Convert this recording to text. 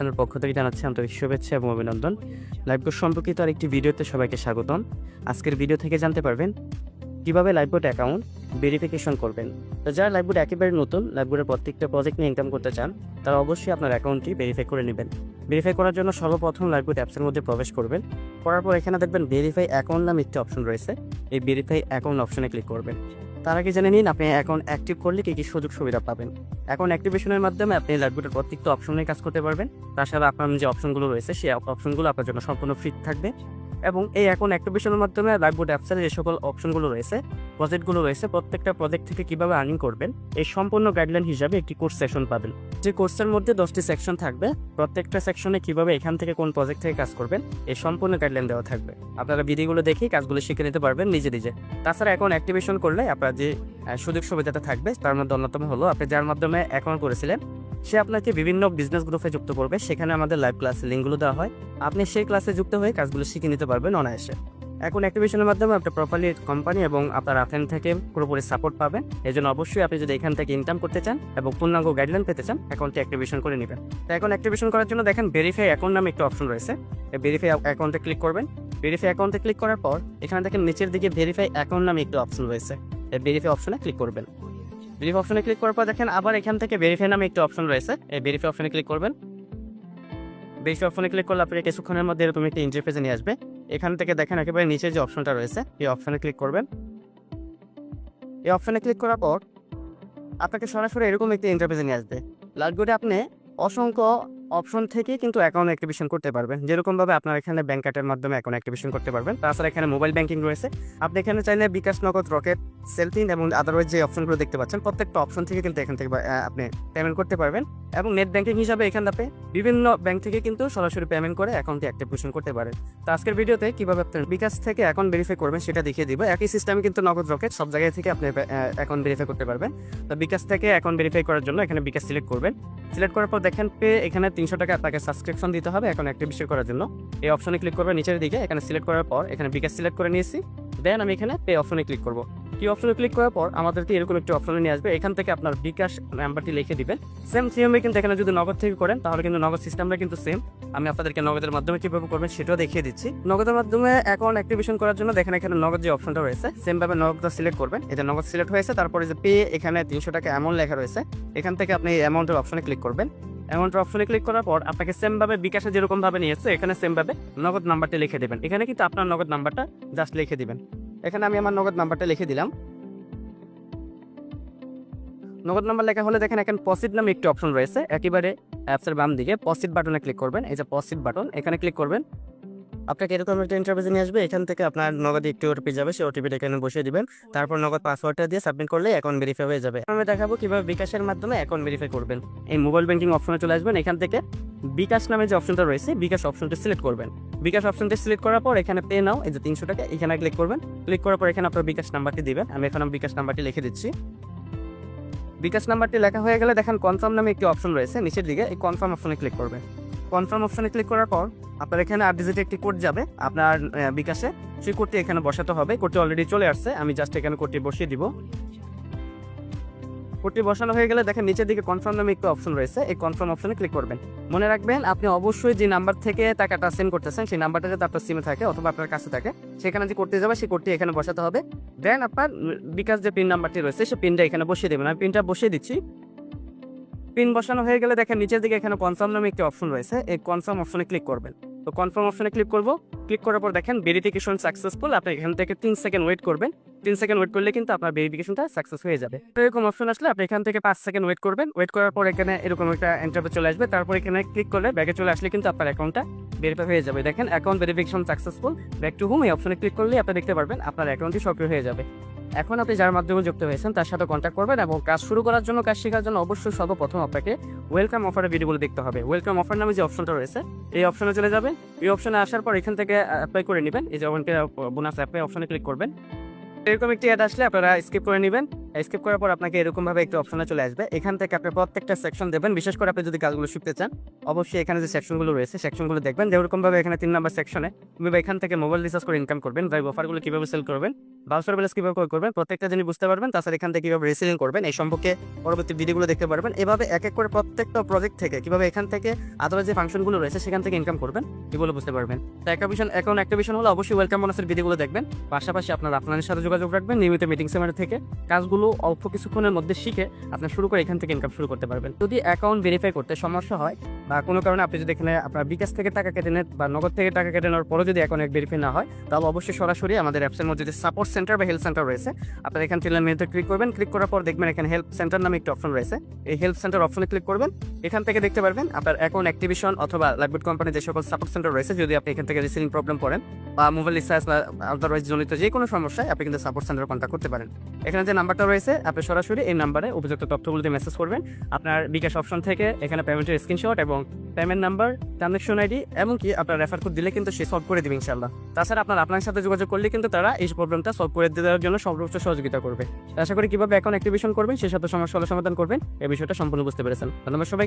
Channel পক্ষ থেকে জানাচ্ছি আন্তরিক শুভেচ্ছা এবং অভিনন্দন। লাইভ কোর্স সম্পর্কিত আরেকটি ভিডিওতে সবাইকে স্বাগতম। আজকের ভিডিও থেকে জানতে পারবেন কীভাবে লাইভবোর্ড অ্যাকাউন্ট ভেরিফিকেশন করবেন। তো যারা লাইভবোর্ড একেবারে নতুন লাইভবোর্ডের প্রত্যেকটা প্রজেক্ট নিয়ে ইনকাম করতে চান, তারা অবশ্যই আপনার অ্যাকাউন্টটি ভেরিফাই করে নেবেন। ভেরিফাই করার জন্য সর্বপ্রথম লাইভবোর্ড অ্যাপসের মধ্যে প্রবেশ করবেন। করার পর এখানে দেখবেন ভেরিফাই অ্যাকাউন্ট নামে একটি অপশন রয়েছে। এই ভেরিফাই অ্যাকাউন্ট অপশনে ক্লিক করবেন। তার আগে জেনে নিন আপনি অ্যাকাউন্ট অ্যাক্টিভ করলে কী কী সুযোগ সুবিধা পাবেন। অ্যাকাউন্ট অ্যাক্টিভেশনের মাধ্যমে আপনি লাইভবোর্ডের প্রত্যেকটা অপশনে কাজ করতে পারবেন। তাছাড়া আপনার যে অপশনগুলো রয়েছে, সেই অপশনগুলো আপনার জন্য সম্পূর্ণ ফ্রি থাকবে। এবং এই এখন অ্যাক্টিভেশনের মাধ্যমে লাইভবোর্ড অ্যাপসের যে সকল অপশনগুলো রয়েছে প্রজেক্টগুলো রয়েছে, প্রত্যেকটা প্রজেক্ট থেকে কীভাবে আর্নিং করবেন, এই সম্পূর্ণ গাইডলাইন হিসাবে একটি কোর্স সেশন পাবেন। যে কোর্সের মধ্যে দশটি সেকশন থাকবে, প্রত্যেকটা সেকশনে কীভাবে এখান থেকে কোন প্রজেক্ট থেকে কাজ করবেন, এই সম্পূর্ণ গাইডলাইন দেওয়া থাকবে। আপনারা ভিডিওগুলো দেখেই কাজগুলো শিখে নিতে পারবেন নিজে নিজে। তাছাড়া এখন অ্যাক্টিভেশন করলে আপনার যে সুযোগ সুবিধাটা থাকবে, তার মধ্যে অন্যতম হলো আপনি যার মাধ্যমে অ্যাকাউন্ট করেছিলেন সে আপনাকে বিভিন্ন বিজনেস গ্রুপে যুক্ত করবে। সেখানে আমাদের লাইভ ক্লাসে লিঙ্কগুলো দেওয়া হয়। আপনি সেই ক্লাসে যুক্ত হয়ে কাজগুলো শিখে নিতে পারবেন অনায়াসে। এখন অ্যাক্টিভেশনের মাধ্যমে আপনি প্রপারলি কোম্পানি এবং আপনার আথেন থেকে পুরোপুরি সাপোর্ট পাবেন। এই জন্য অবশ্যই আপনি যদি এখান থেকে ইনকাম করতে চান এবং পূর্ণাঙ্গ গাইডলাইন পেতে চান অ্যাকাউন্টটি অ্যাক্টিভেশন করে নেবেন। তো এখন অ্যাক্টিভেশন করার জন্য দেখেন ভেরিফাই অ্যাকাউন্ট নামে একটা অপশন রয়েছে। ভেরিফাই অ্যাকাউন্টে ক্লিক করবেন। ভেরিফাই অ্যাকাউন্টে ক্লিক করার পর এখানে দেখেন নিচের দিকে ভেরিফাই অ্যাকাউন্ট নামে একটা অপশন রয়েছে। ভেরিফাই অপশনে ক্লিক করবেন। ভেরিফাই অপশনে ক্লিক করার পর দেখেন আবার এখান থেকে ভেরিফাই নামে একটি অপশন রয়েছে। এই ভেরিফাই অপশনে ক্লিক করবেন। ভেরিফাই অপশনে ক্লিক করলে আপনি কিছুক্ষণের মধ্যে এরকম একটা ইন্টারফেসে নিয়ে আসবে। এখান থেকে দেখেন একেবারে নিচে যে অপশনটা রয়েছে, এই অপশনে ক্লিক করবেন। এই অপশনে ক্লিক করার পর আপনাকে সরাসরি এরকম একটি ইন্টারফেসে নিয়ে আসবে। লাটগুডে আপনি অসংখ্য অপশন থেকে কিন্তু অ্যাকাউন্ট অ্যাক্টিভেশন করতে পারবেন। যেরকমভাবে আপনার এখানে ব্যাংক কার্ডের মাধ্যমে অ্যাকাউন্ট অ্যাক্টিভেশন করতে পারবেন। তাছাড়া এখানে মোবাইল ব্যাংকিং রয়েছে। আপনি এখানে চাইলে বিকাশ নগদ, রকেট, সেলফিন এবং আদারওয়াইজ যে অপশনগুলো দেখতে পাচ্ছেন, প্রত্যেকটা অপশন থেকে কিন্তু এখান থেকে আপনি পেমেন্ট করতে পারবেন। এবং নেট ব্যাংকিং হিসাবে এখানে আপনি বিভিন্ন ব্যাংক থেকে কিন্তু সরাসরি পেমেন্ট করে অ্যাকাউন্টটি অ্যাক্টিভেশন করতে পারেন। তো আজকের ভিডিওতে কীভাবে আপনার বিকাশ থেকে অ্যাকাউন্ট ভেরিফাই করবেন সেটা দেখিয়ে দিব। একই সিস্টেমে কিন্তু নগদ, রকেট সব জায়গায় থেকে আপনি অ্যাকাউন্ট ভেরিফাই করতে পারবেন। তো বিকাশ থেকে অ্যাকাউন্ট ভেরিফাই করার জন্য এখানে বিকাশ সিলেক্ট করবেন। সিলেক্ট করার পর দেখেন পে এখানে তিনশো টাকা আপনাকে সাবস্ক্রিপশন দিতে হবে এখন অ্যাক্টিভেশন করার জন্য। এই অপশনে ক্লিক করবেন নিচের দিকে, এখানে সিলেক্ট করার পর, এখানে বিকাশ সিলেক্ট করে নিয়েছি। দেন আমি এখানে পে অপশনে ক্লিক করব। কি অপশনে ক্লিক করার পর আমাদেরকে এরকম একটি অপশনে নিয়ে আসবে। এখান থেকে আপনার বিকাশ নাম্বারটি লিখে দিবেন। সেম সিএমএ কিন্তু এখানে যদি নগদ থেকে করেন, তাহলে কিন্তু নগদ সিস্টেমটা কিন্তু সেম আমি আপনাদেরকে নগদের মাধ্যমে কীভাবে করবেন সেটাও দেখিয়ে দিচ্ছি। নগদের মাধ্যমে অ্যাকাউন্ট অ্যাক্টিভেশন করার জন্য দেখেন এখানে নগদ যে অপশনটা রয়েছে সেম ভাবে নগদটা সিলেক্ট করবেন। এটা নগদ সিলেক্ট হয়েছে, তারপরে যে পে এখানে তিনশো টাকা অ্যামাউন্ট লেখা রয়েছে। এখান থেকে আপনি এই অ্যামাউন্টের অপশনে ক্লিক করবেন। অ্যামাউন্টের অপশনে ক্লিক করার পর আপনাকে সেমভাবে বিকাশে যেরকমভাবে নিয়েছে, এখানে সেমভাবে নগদ নাম্বারটা লিখে দেবেন। এখানে কিন্তু আপনার নগদ নাম্বারটা জাস্ট লিখে দেবেন। এখানে আমি আমার নগদ নাম্বারটা লিখে দিলাম। নগদ নাম্বার লেখা হলে দেখেন এখানে পসিট নামে একটি অপশন রয়েছে। একেবারে অ্যাপসের বাম দিকে পসিট বাটনে ক্লিক করবেন। এই যে পসিট বাটন এখানে ক্লিক করবেন। আপনাকে এরকম একটা ইন্টারভিউ নিয়ে আসবে, এখান থেকে আপনার নগদে একটি ওটিপি যাবে, সেই ওটিপিটা এখানে বসিয়ে দিবেন। তারপর নগদ পাসওয়ার্ডটা দিয়ে সাবমিট করলে অ্যাকাউন্ট ভেরিফাই হয়ে যাবে। আমি দেখাবো কীভাবে বিকাশের মাধ্যমে অ্যাকাউন্ট ভেরিফাই করবেন। এই মোবাইল ব্যাংকিং অপশনে চলে আসবেন, এখান থেকে বিকাশ নামে যে অপশনটা রয়েছে, বিকাশ অপশনটা সিলেক্ট করবেন। বিকাশ অপশনটা সিলেক্ট করার পর এখানে পে নাও এই যে তিনশো টাকা, এখানে ক্লিক করবেন। ক্লিক করার পর এখানে আপনার বিকাশ নাম্বারটি দিবেন। আমি এখন বিকাশ নাম্বারটি লিখে দিচ্ছি। বিকাশ নাম্বারটি লেখা হয়ে গেলে দেখেন কনফার্ম নামে একটি অপশন রয়েছে, নিচের দিকে এই কনফার্ম অপশনে ক্লিক করবেন। কনফার্ম অপশনে ক্লিক করার পর আপনার এখানে আট ডিজিটে একটি কোড যাবে, আপনার বিকাশে। সেই কোডটি এখানে বসাতে হবে। কোডটি অলরেডি চলে আসছে। আমি জাস্ট এখানে কোডটি বসিয়ে দিব। কোডটি বসানো হয়ে গেলে দেখেন নিচের দিকে কনফার্ম নামে একটি অপশন রয়েছে। এই কনফার্ম অপশনে ক্লিক করবেন। মনে রাখবেন, আপনি অবশ্যই যে নাম্বার থেকে টাকাটা সেন্ড করতেছেন, সেই নাম্বারটা যাতে আপনার সিমে থাকে অথবা আপনার কাছে থাকে। সেখানে যে করতে যাবে, সেই কোডটি এখানে বসাতে হবে। দেন আপনার বিকাশ যে পিন নাম্বারটি রয়েছে, সেই পিনটা এখানে বসিয়ে দেবেন। আমি পিনটা বসিয়ে দিচ্ছি। পিন বসানো হয়ে গেলে দেখেন নিচের দিকে এখানে কনফার্ম নামে একটি অপশন রয়েছে। এই কনফার্ম অপশনে ক্লিক করবেন। তো কনফার্ম অপশনে ক্লিক করব। ক্লিক করার পর দেখেন ভেরিফিকেশন সাকসেসফুল আপনি এখান থেকে তিন সেকেন্ড ওয়েট করবেন। তিন সেকেন্ড ওয়েট করলে কিন্তু আপনার ভেরিফিকেশনটা সাকসেস হয়ে যাবে। তো এরকম অপশন আসলে আপনি এখান থেকে পাঁচ সেকেন্ড ওয়েট করবেন। ওয়েট করার পর এখানে এরকম একটা এন্টারভিউ চলে আসবে। তারপর এখানে ক্লিক করলে ব্যাগে চলে আসলে কিন্তু আপনার অ্যাকাউন্টটা ভেরিফাই হয়ে যাবে। দেখেন account verification successful back to home এই অপশনে ক্লিক করলে আপনি দেখতে পারবেন আপনার অ্যাকাউন্টটি সক্রিয় হয়ে যাবে। এখন আপনি যার মাধ্যমে যুক্ত হয়েছেন, তার সাথে কন্ট্যাক্ট করবেন এবং কাজ শুরু করার জন্য, কাজ শেখার জন্য অবশ্যই সর্বপ্রথম আপনাকে ওয়েলকাম অফারের ভিডিওগুলো দেখতে হবে। ওয়েলকাম অফার নামে যে অপশনটা রয়েছে, এই অপশনে চলে যাবেন। এই অপশনে আসার পর এখান থেকে অ্যাপ্লাই করে নেবেন। এই যে বোনাস অ্যাপ্লাই অপশনে ক্লিক করবেন। এরকম একটি অ্যাড আসলে আপনারা স্কিপ করে নেবেন। স্কিপ করার পর আপনাকে এরকমভাবে একটি অপশনে চলে আসবে। এখান থেকে আপনি প্রত্যেকটা সেকশন দেবেন। বিশেষ করে আপনি যদি কাজগুলো শিখতে চান, অবশ্যই এখানে যে সেকশনগুলো রয়েছে সেকশনগুলো দেখবেন যেরকমভাবে এখানে তিন নম্বর সেকশনে তুমি এখান থেকে মোবাইল রিচার্জ করে ইনকাম করবেন বা অফারগুলো কীভাবে সেল করবেন বাউসার ব্যালেন্স কীভাবে করে করবেন? প্রত্যেকটা জিনিস বুঝতে পারবেন। তাছাড়া এখান থেকে কীভাবে রিসেলিং করবেন, এই সম্পর্কে পরবর্তী ভিডিওগুলো দেখতে পারবেন। এভাবে এক এক করে প্রত্যেকটা প্রজেক্ট থেকে, কীভাবে এখান থেকে আদার যে ফাংশনগুলো রয়েছে, সেখান থেকে ইনকাম করবেন, এগুলো বুঝতে পারবেন। তো অ্যাকাবিশন অ্যাকাউন্ট অ্যাক্টিভেশন হলে অবশ্যই ওয়েলকাম বোনাসের ভিডিওগুলো দেখবেন। পাশাপাশি আপনার আপনাদের সাথে যোগাযোগ রাখবেন, নিয়মিত মিটিং সেমার থেকে। কাজগুলো অল্প কিছুক্ষণের মধ্যে শিখে আপনার শুরু করে এখান থেকে ইনকাম শুরু করতে পারবেন। যদি অ্যাকাউন্ট ভেরিফাই করতে সমস্যা হয় বা কোনো কারণে আপনি যদি এখানে আপনার বিকাশ থেকে টাকা কেটে নেন বা নগদ থেকে টাকা কেটে নেওয়ার পরে যদি অ্যাকাউন্ট ভেরিফাই না হয়, তাহলে অবশ্যই সরাসরি আমাদের অ্যাপসের মধ্যে যে সাপোর্ট সেন্টার বা হেলথ সেন্টার রয়েছে। আপনার এখান থেকে ক্লিক করবেন ক্লিক করার পর দেখবেন এখানে হেল্প সেন্টার নামে একটি অপশন রয়েছে। এই হেল্প সেন্টার অপশনে ক্লিক করবেন এখান থেকে দেখতে পারবেন আপনার অ্যাকাউন্ট অ্যাক্টিভেশন অথবা লাইভবুড কোম্পানির যে সকল সাপোর্ট সেন্টার রয়েছে, যদি আপনি এখান থেকে রিসিভিং প্রবলেম করেন বা মোবাইল রিচার্জ বা আদারওয়াইজ জনিত যে কোনো সমস্যায় আপনি কিন্তু সাপোর্ট সেন্টার কন্ট্যাক্ট করতে পারেন। এখানে যে নাম্বারটা রয়েছে, আপনি সরাসরি এই নাম্বারে উপযুক্ত তথ্যগুলো দিয়ে মেসেজ করবেন। আপনার বিকাশ অপশন থেকে এখানে পেমেন্টের স্ক্রিনশট এবং পেমেন্ট নাম্বার ট্রানজাকশন আইডি এমনকি আপনার রেফার কোড দিলে কিন্তু সে সলভ করে দিবে ইনশাল্লাহ তাছাড়া আপনার আপনার সাথে যোগাযোগ করলে কিন্তু তারা এই প্রবলেমটা সলভ করে দেওয়ার জন্য সর্বোচ্চ সহযোগিতা করবে। আশা করি কীভাবে অ্যাকাউন্ট অ্যাক্টিভেশন করবেন সেই সাথে সমস্যা সমাধান করবেন এই বিষয়টা সম্পূর্ণ বুঝতে পেরেছেন। ধন্যবাদ